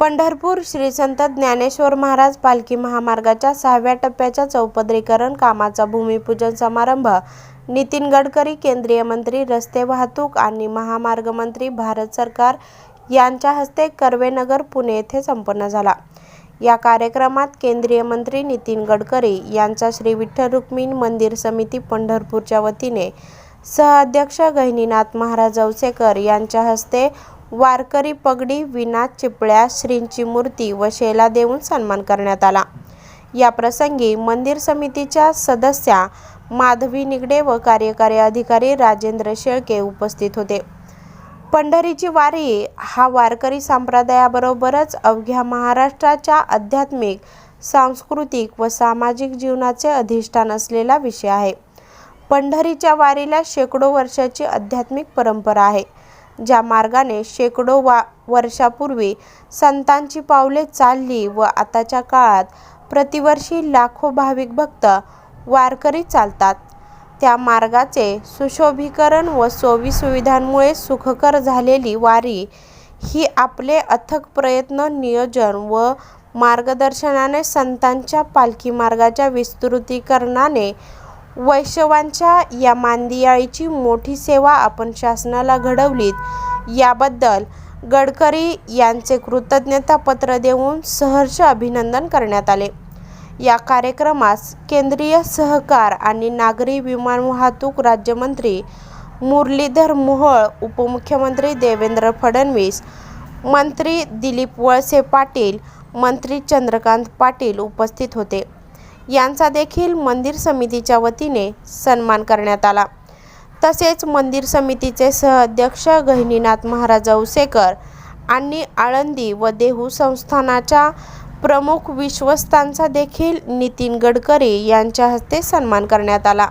पंढरपूर श्री संत ज्ञानेश्वर महाराज पालखी महामार्गाच्या सहाव्या टप्प्याच्या चौपदरीकरण कामाचा भूमिपूजन समारंभ नितीन गडकरी केंद्रीय मंत्री रस्ते वाहतूक आणि महामार्ग मंत्री भारत सरकार यांच्या हस्ते कर्वेनगर पुणे येथे संपन्न झाला. या कार्यक्रमात केंद्रीय मंत्री नितीन गडकरी यांचा श्री विठ्ठल रुक्मिण मंदिर समिती पंढरपूरच्या वतीने सहअध्यक्ष गहिनीनाथ महाराज औसेकर यांच्या हस्ते वारकरी पगडी विना चिपळ्या श्रींची मूर्ती व शेला देऊन सन्मान करण्यात आला. या प्रसंगी मंदिर समितीच्या सदस्या माधवी निगडे व कार्यकारी अधिकारी राजेंद्र शेळके उपस्थित होते. पंढरीची वारी हा वारकरी संप्रदायाबरोबरच अवघ्या महाराष्ट्राच्या आध्यात्मिक सांस्कृतिक व सामाजिक जीवनाचे अधिष्ठान असलेला विषय आहे. पंढरीच्या वारीला शेकडो वर्षाची आध्यात्मिक परंपरा आहे. ज्या मार्गाने शेकडो वा वर्षापूर्वी संतांची पावले चालली व आताच्या काळात प्रतिवर्षी लाखो भाविक भक्त वारकरी चालतात. त्या मार्गाचे सुशोभीकरण व सोयीसुविधांमुळे सुखकर झालेली वारी ही आपले अथक प्रयत्न नियोजन व मार्गदर्शनाने संतांच्या पालखी मार्गाच्या विस्तृतीकरणाने वैशवांच्या या मांदियाळीची मोठी सेवा आपण शासनाला घडवलीत. याबद्दल गडकरी यांचे कृतज्ञता पत्र देऊन सहर्ष अभिनंदन करण्यात आले. या कार्यक्रमास केंद्रीय सहकार आणि नागरी विमान वाहतूक राज्यमंत्री मुरलीधर मोहोळ उपमुख्यमंत्री देवेंद्र फडणवीस मंत्री दिलीप वळसे पाटील मंत्री चंद्रकांत पाटील उपस्थित होते. यांचा देखील मंदिर समितीच्या वतीने सन्मान करण्यात आला. तसेच मंदिर समितीचे सहअध्यक्ष गहिनीनाथ महाराज औसेकर आणि आळंदी व देहू संस्थानाच्या प्रमुख विश्वस्तांचा देखील नितीन गडकरी यांच्या हस्ते सन्मान करण्यात आला.